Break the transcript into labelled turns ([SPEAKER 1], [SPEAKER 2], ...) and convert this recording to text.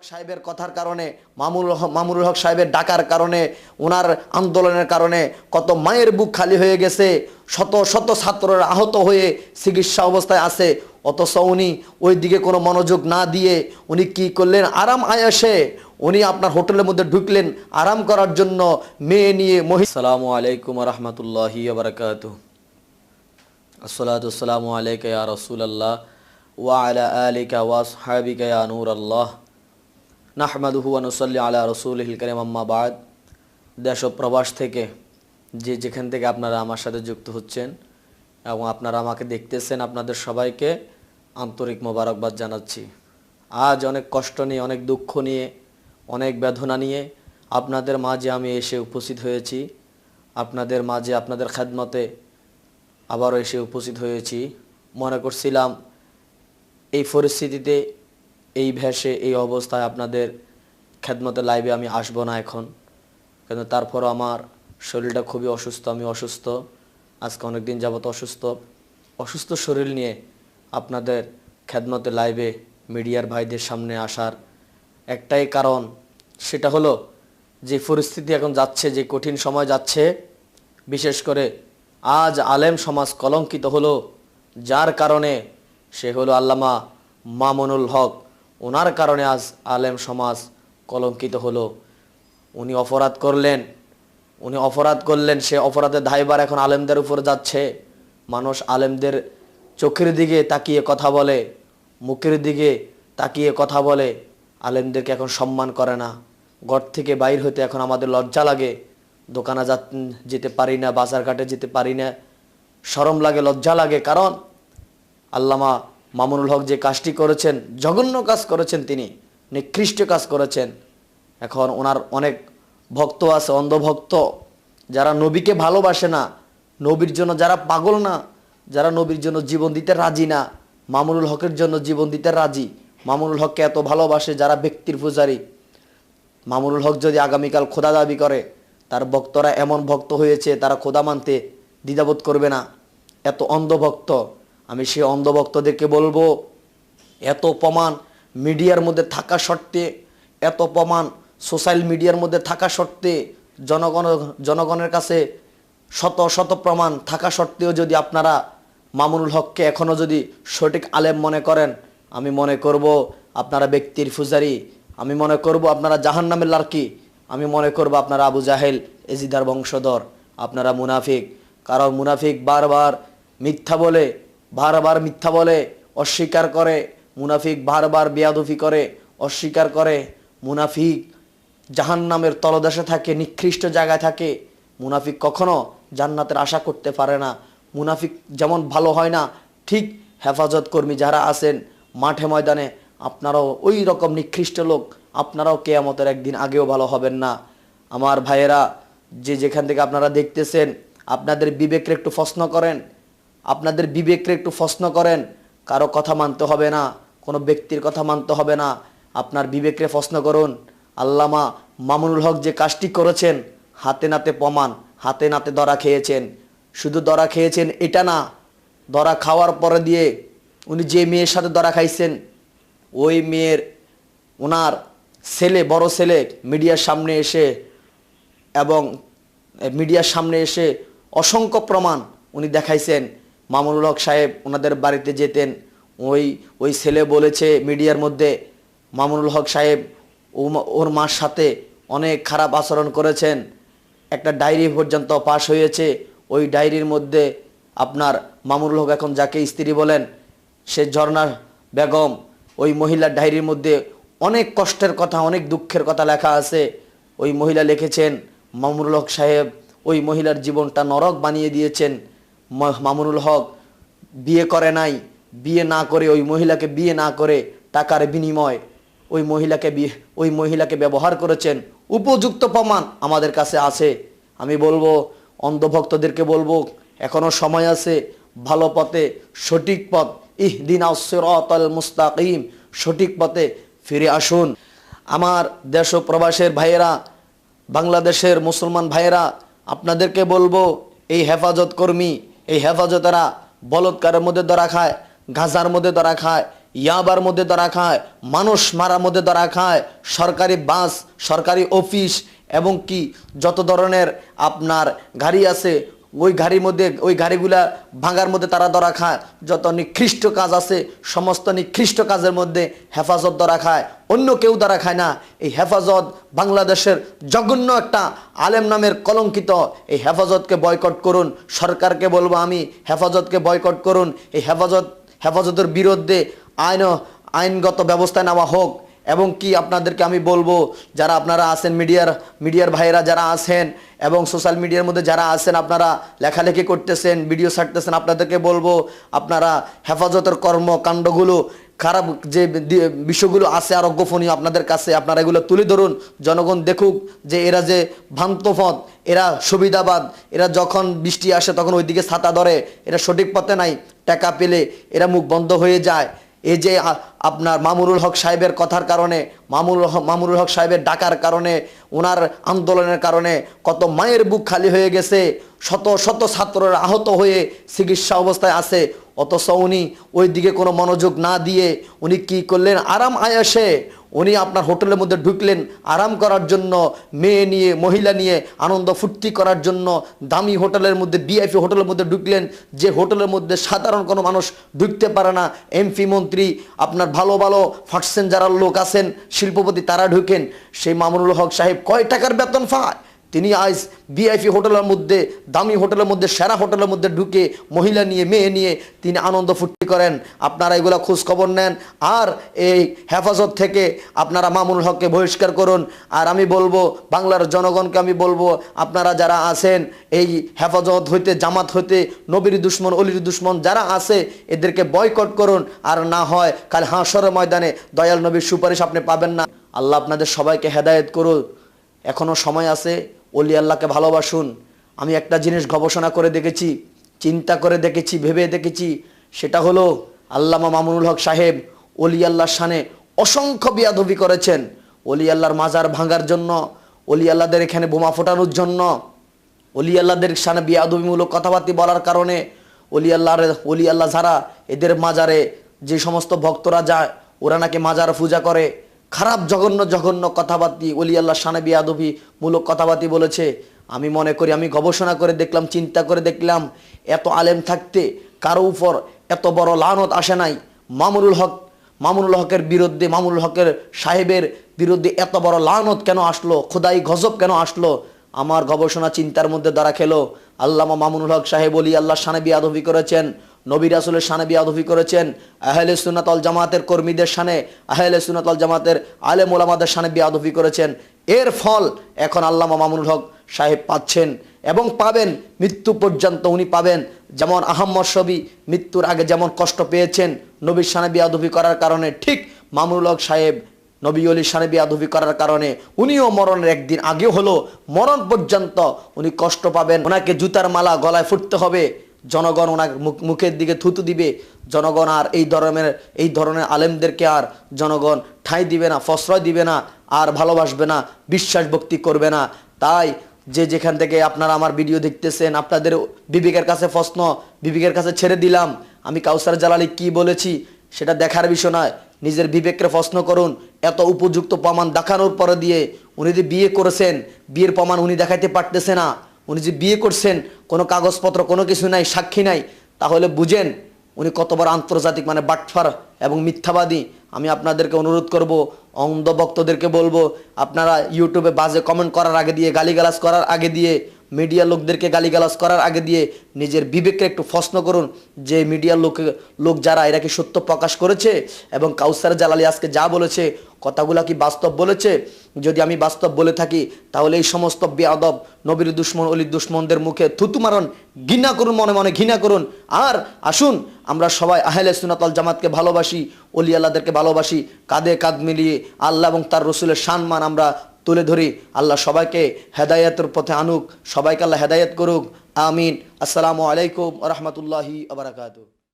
[SPEAKER 1] হক সাহেবের কথার কারণে মামুল মামুনুল হক সাহেবের ডাকার কারণে ওনার আন্দোলনের কারণে কত মায়ের বুক খালি হয়ে গেছে, শত শত ছাত্ররা আহত হয়ে চিকিৎসা অবস্থায় আছে, অথচ উনি ওই দিকে কোনো মনোযোগ না দিয়ে উনি কি করলেন? আরাম আয়াসে উনি আপনার হোটেলের মধ্যে ঢুকলেন, আরাম করার জন্য মেয়ে নিয়ে মহি সালামু আলাইকুম রহমতুল্লাহি বারকাত আসসালাতু আলাইকা ইয়া রাসূলুল্লাহ, ওয়া আলা আলিকা ওয়া আসহাবিকা ইয়া নূরাল্লাহ। নাহমাদুহু ওয়া নুসাল্লি আলা রাসূলিহিল কারীম। আম্মা বাদ, দেশ প্রবাস থেকে যে যেখান থেকে আপনারা আমার সাথে যুক্ত হচ্ছেন এবং আপনারা আমাকে দেখতেছেন, আপনাদের সবাইকে আন্তরিক মোবারকবাদ জানাচ্ছি। আজ অনেক কষ্ট নিয়ে, অনেক দুঃখ নিয়ে, অনেক বেদনা নিয়ে আপনাদের মাঝে আমি এসে উপস্থিত হয়েছি। আপনাদের মাঝে আপনাদের খেদমতে আবারও এসে উপস্থিত হয়েছি। মনে করছিলাম এই পরিস্থিতিতে এই ভেসে, এই অবস্থায় আপনাদের খেদমতে লাইভে আমি আসব না এখন। কিন্তু তারপরও আমার শরীরটা খুবই অসুস্থ, আমি অসুস্থ। আজকে অনেক দিন যাবত অসুস্থ। অসুস্থ শরীর নিয়ে আপনাদের খেদমতে লাইভে মিডিয়ার ভাইদের সামনে আসার একটাই কারণ, সেটা হলো যে পরিস্থিতি এখন যাচ্ছে, যে কঠিন সময় যাচ্ছে। বিশেষ করে আজ আলেম সমাজ কলঙ্কিত হলো, যার কারণে সে হলো আল্লামা মামুনুল হক। ওনার কারণে আজ আলেম সমাজ কলঙ্কিত হলো। উনি অপরাধ করলেন, উনি অপরাধ করলেন, সে অপরাধের দায়বার এখন আলেমদের উপর যাচ্ছে। মানুষ আলেমদের চোখের দিকে তাকিয়ে কথা বলে, মুখের দিকে তাকিয়ে কথা বলে। আলেমদেরকে এখন সম্মান করে না। ঘর থেকে বাইর হতে এখন আমাদের লজ্জা লাগে। দোকানে যা যেতে পারি না, বাজারঘাটে যেতে পারি না। সরম লাগে, লজ্জা লাগে। কারণ আল্লামা মামুনুল হক যে কাজটি করেছেন, জঘন্য কাজ করেছেন তিনি, নিকৃষ্ট কাজ করেছেন। এখন ওনার অনেক ভক্ত আছে, অন্ধভক্ত, যারা নবীকে ভালোবাসে না, নবীর জন্য যারা পাগল না, যারা নবীর জন্য জীবন দিতে রাজি না, মামুনুল হকের জন্য জীবন দিতে রাজি, মামুনুল হককে এত ভালোবাসে যারা ব্যক্তির পূজারী। মামুনুল হক যদি আগামীকাল খোদা দাবি করে, তার ভক্তরা এমন ভক্ত হয়েছে, তারা খোদা মানতে দ্বিধাবোধ করবে না। এত অন্ধভক্ত আমি সেই অন্ধভক্তদেরকে বলব, এত প্রমাণ মিডিয়ার মধ্যে থাকা সত্ত্বে, এত প্রমাণ সোশ্যাল মিডিয়ার মধ্যে থাকা সত্ত্বে, জনগণ, জনগণের কাছে শত শত প্রমাণ থাকা সত্ত্বেও যদি আপনারা মামুনুল হককে এখনও যদি সঠিক আলেম মনে করেন, আমি মনে করব আপনারা ব্যক্তির ফুজারি আমি মনে করব আপনারা জাহান নামের লার্কি, আমি মনে করব আপনারা আবু জাহেল এজিদার বংশধর, আপনারা মুনাফিক। কারণ মুনাফিক বারবার মিথ্যা বলে বারবার মিথ্যা বলে, অস্বীকার করে, মুনাফিক বারবার বেয়াদফি করে, অস্বীকার করে, মুনাফিক জাহান নামের তলদেশে থাকে, নিকৃষ্ট জায়গায় থাকে, মুনাফিক কখনো জান্নাতের আশা করতে পারে না। মুনাফিক যেমন ভালো হয় না, ঠিক হেফাজত কর্মী যারা আছেন, মাঠে ময়দানে, আপনারাও ওই রকম নিকৃষ্ট লোক, আপনারাও কেয়ামতের একদিন আগেও ভালো হবেন না। আমার ভাইয়েরা, যে যেখান থেকে আপনারা দেখতেছেন, আপনাদের বিবেকের একটু প্রশ্ন করেন আপনাদের বিবেকের একটু প্রশ্ন করেন, কারও কথা মানতে হবে না, কোনো ব্যক্তির কথা মানতে হবে না, আপনার বিবেকরে প্রশ্ন করুন। আল্লামা মামুনুল হক যে কাজটি করেছেন, হাতে নাতে প্রমাণ, হাতে নাতে দরা খেয়েছেন। শুধু দরা খেয়েছেন এটা না, দরা খাওয়ার পরে দিয়ে উনি যে মেয়ের সাথে দরা খাইছেন, ওই মেয়ের ওনার ছেলে, বড় ছেলে মিডিয়ার সামনে এসে এবং মিডিয়ার সামনে এসে অসংখ্য প্রমাণ উনি দেখাইছেন। মামুনুল হক সাহেব ওনাদের বাড়িতে যেতেন। ওই ওই ছেলে বলেছে মিডিয়ার মধ্যে, মামুনুল হক সাহেব ওর মার সাথে অনেক খারাপ আচরণ করেছেন। একটা ডায়েরি পর্যন্ত পাশ হয়েছে। ওই ডায়েরির মধ্যে আপনার মামুনুল হক এখন যাকে স্ত্রী বলেন, সে ঝর্ণা বেগম, ওই মহিলার ডায়েরির মধ্যে অনেক কষ্টের কথা, অনেক দুঃখের কথা লেখা আছে। ওই মহিলা লিখেছেন, মামুনুল হক সাহেব ওই মহিলার জীবনটা নরক বানিয়ে দিয়েছেন। মামুনুল হক বিয়ে করে নাই, বিয়ে না করে ওই মহিলাকে বিয়ে না করে টাকার বিনিময় ওই মহিলাকে ওই মহিলাকে ব্যবহার করেছেন। উপযুক্ত প্রমাণ আমাদের কাছে আছে। আমি বলব, অন্ধভক্তদেরকে বলব, এখনও সময় আছে, ভালো পথে, সঠিক পথ। ইহ দিন মুস্তাকিম, সঠিক পথে ফিরে আসুন। আমার দেশ প্রবাসের ভাইয়েরা, বাংলাদেশের মুসলমান ভাইয়েরা, আপনাদেরকে বলব, এই হেফাজত কর্মী এই হেফাজতেরা বলৎকারের মধ্যে ধরা খায়, গাঁজার মধ্যে ধরা খায়, ইয়াবার মধ্যে ধরা খায়, মানুষ মারার মধ্যে ধরা খায়, সরকারি বাস, সরকারি অফিস এবং কি যত ধরনের আপনার গাড়ি আছে ওই গাড়ির মধ্যে, ওই গাড়িগুলা ভাঙার মধ্যে তারা ধরা খায়। যত নিকৃষ্ট কাজ আছে, সমস্ত নিকৃষ্ট কাজের মধ্যে হেফাজত ধরা খায়। অন্য কেউ ধরা খায় না। এই হেফাজত বাংলাদেশের জঘন্য একটা আলেম নামের কলঙ্কিত। এই হেফাজতকে বয়কট করুন। সরকারকে বলব আমি, হেফাজতকে বয়কট করুন। এই হেফাজত, হেফাজতের বিরুদ্ধে আইন, আইনগত ব্যবস্থা নেওয়া হোক। এবং কি আপনাদেরকে আমি বলব, যারা আপনারা আছেন মিডিয়ার মিডিয়ার ভাইয়েরা যারা আছেন এবং সোশ্যাল মিডিয়ার মধ্যে যারা আছেন, আপনারা লেখালেখি করতেছেন, ভিডিও ছাড়তেছেন, আপনাদেরকে বলব, আপনারা হেফাজতের কর্মকাণ্ডগুলো, খারাপ যে বিষয়গুলো আছে আর গোপনীয় আপনাদের কাছে, আপনারা এগুলো তুলে ধরুন, জনগণ দেখুক যে এরা যে ভ্রান্ত পথ, এরা সুবিধাবাদ, এরা যখন বৃষ্টি আসে তখন ওইদিকে ছাতা ধরে, এরা সঠিক পথে নাই, টাকা পেলে এরা মুখ বন্ধ হয়ে যায়। এই যে আপনার মামুরুল হক সাহেবের কথার কারণে, মামুনুল হক মামুনুল হক সাহেবের ডাকার কারণে ওনার আন্দোলনের কারণে কত মায়ের বুক খালি হয়ে গেছে, শত শত ছাত্ররা আহত হয়ে চিকিৎসা অবস্থায় আছে, অথচ উনি ওই দিকে কোনো মনোযোগ না দিয়ে উনি কি করলেন? আরাম আয়াসে উনি আপনার হোটেলের মধ্যে ঢুকলেন, আরাম করার জন্য, মেয়ে নিয়ে, মহিলা নিয়ে, আনন্দ ফুর্তি করার জন্য দামি হোটেলের মধ্যে বিআইপি হোটেলের মধ্যে ঢুকলেন, যে হোটেলের মধ্যে সাধারণ কোনো মানুষ ঢুকতে পারে না। এমপি মন্ত্রী, আপনার ভালো ভালো ফাটসেন যারা লোক আছেন, শিল্পপতি তারা ঢুকেন, সেই মামুনুল হক সাহেব কয় টাকার বেতন পায়? তিনি আজ বিআইপি হোটেলের মধ্যে, দামি হোটেলের মধ্যে, সেরা হোটেলের মধ্যে ঢুকে মহিলা নিয়ে, মেয়ে নিয়ে তিনি আনন্দ ফুর্তি করেন। আপনারা এগুলো খোঁজ খবর নেন। আর এই হেফাজত থেকে আপনারা মামুনুল হককে বহিষ্কার করুন। আর আমি বলব, বাংলার জনগণকে আমি বলব, আপনারা যারা আছেন, এই হেফাজত হইতে, জামাত হইতে, নবীর দুশ্মন, অলির দুশ্মন যারা আছে, এদেরকে বয়কট করুন। আর না হয়, কাল হাঁসরের ময়দানে দয়াল নবীর সুপারিশ আপনি পাবেন না। আল্লাহ আপনাদের সবাইকে হেদায়েত করুন এখনও সময় আছে অলি আল্লাহকে ভালোবাসুন। আমি একটা জিনিস গবেষণা করে দেখেছি, চিন্তা করে দেখেছি, ভেবে দেখেছি। সেটা হলো আল্লামা মামুনুল হক সাহেব অলি আল্লাহর সানে অসংখ্য বিয়াদবি করেছেন। অলি আল্লাহর মাজার ভাঙার জন্য অলি আল্লাহদের এখানে বোমা ফোটানোর জন্য অলি আল্লাহদের সানে বিয়াদবিমূলক কথাবার্তা বলার কারণে অলি আল্লাহর অলি আল্লাহ যারা এদের মাজারে যে সমস্ত ভক্তরা যায়, ওরা নাকি মাজার পূজা করে। খারাপ, জঘন্য জঘন্য কথাবার্তি অলি আল্লাহ সানে আদবি মূলক কথাবার্তি বলেছে। আমি মনে করি, আমি গবেষণা করে দেখলাম, চিন্তা করে দেখলাম, এত আলেম থাকতে কারও উপর এত বড় লানত আসে নাই। মামুনুল হক, মামুনুল হকের বিরুদ্ধে, মামুনুল হকের সাহেবের বিরুদ্ধে এত বড় লানত কেন আসলো? খোদাই গজব কেন আসলো? আমার গবেষণা চিন্তার মধ্যে দ্বারা খেলো। আল্লামা মামুনুল হক সাহেব অলি আল্লাহ সানে বিয়াদবি করেছেন, নবী রাসুলের সানে বিয়াদবি করেছেন, আহলে সুনাতল জামাতের কর্মীদের সানে, আহলে সুনাতল জামাতের আলেম ওলামাদের সানে বিয়াদবি করেছেন। এর ফল এখন আল্লামা মামুনুল হক সাহেব পাচ্ছেন এবং পাবেন, মৃত্যু পর্যন্ত উনি পাবেন। যেমন আহম্মদ শবি মৃত্যুর আগে যেমন কষ্ট পেয়েছেন নবীর সানে বিয়াদবি করার কারণে, ঠিক মামুনুল হক সাহেব নবী অলি সানে বিয়াদবি করার কারণে উনিও মরণের একদিন আগে হলো, মরণ পর্যন্ত উনি কষ্ট পাবেন। ওনাকে জুতার মালা গলায় ফুটতে হবে। জনগণ ওনার মুখ- মুখের দিকে থুতু দিবে। জনগণ আর এই ধরনের এই ধরনের আলেমদেরকে আর জনগণ ঠাঁই দিবে না প্রশ্রয় দিবে না, আর ভালোবাসবে না, বিশ্বাস ভক্তি করবে না। তাই যে যেখান থেকে আপনারা আমার ভিডিও দেখতেছেন, আপনাদের বিবেকের কাছে প্রশ্ন, বিবেকের কাছে ছেড়ে দিলাম। আমি কাউসার জালালি কি বলেছি, সেটা দেখার বিষয় নয়। নিজের বিবেককে প্রশ্ন করুন, এত উপযুক্ত প্রমাণ দেখানোর পরে দিয়ে উনি যে বিয়ে করেছেন, বিয়ের প্রমাণ উনি দেখাইতে পারতেছে না। উনি যে বিয়ে করছেন, কোনো কাগজপত্র, কোনো কিছু নাই, সাক্ষী নাই, তাহলে বুঝেন উনি কতবার আন্তর্জাতিক মানে বাটফার এবং মিথ্যাবাদী। আমি আপনাদেরকে অনুরোধ করব, অন্ধ ভক্তদেরকে বলব, আপনারা ইউটিউবে বাজে কমেন্ট করার আগে দিয়ে, গালিগালাজ করার আগে দিয়ে মিডিয়া লোকদেরকে গালিগালাজ করার আগে দিয়ে নিজের বিবেককে একটু প্রশ্ন করুন। যে মিডিয়ার লোক লোক যারা, এরা কি সত্য প্রকাশ করেছে? এবং কাউসার জালালি আজকে যা বলেছে, কথাগুলা কি বাস্তব বলেছে? যদি আমি বাস্তব বলে থাকি, তাহলে এই সমস্ত বেয়াদব নবীর দুশ্মন, অলির দুশ্মনদের মুখে থুতু মারণ ঘৃণা করুন, মনে মনে ঘৃণা করুন। আর আসুন, আমরা সবাই আহলে সুনাতল জামাতকে ভালোবাসি অলি আল্লাহদেরকে ভালোবাসি, কাঁধে কাঁধ মিলিয়ে আল্লাহ এবং তার রসুলের সম্মান আমরা তুলে ধরি। আল্লাহ সবাইকে হেদায়তের পথে আনুক, সবাইকে আল্লাহ হেদায়ত করুক। আমিন। আসসালামু আলাইকুম রহমতুল্লাহি আবরাকাতু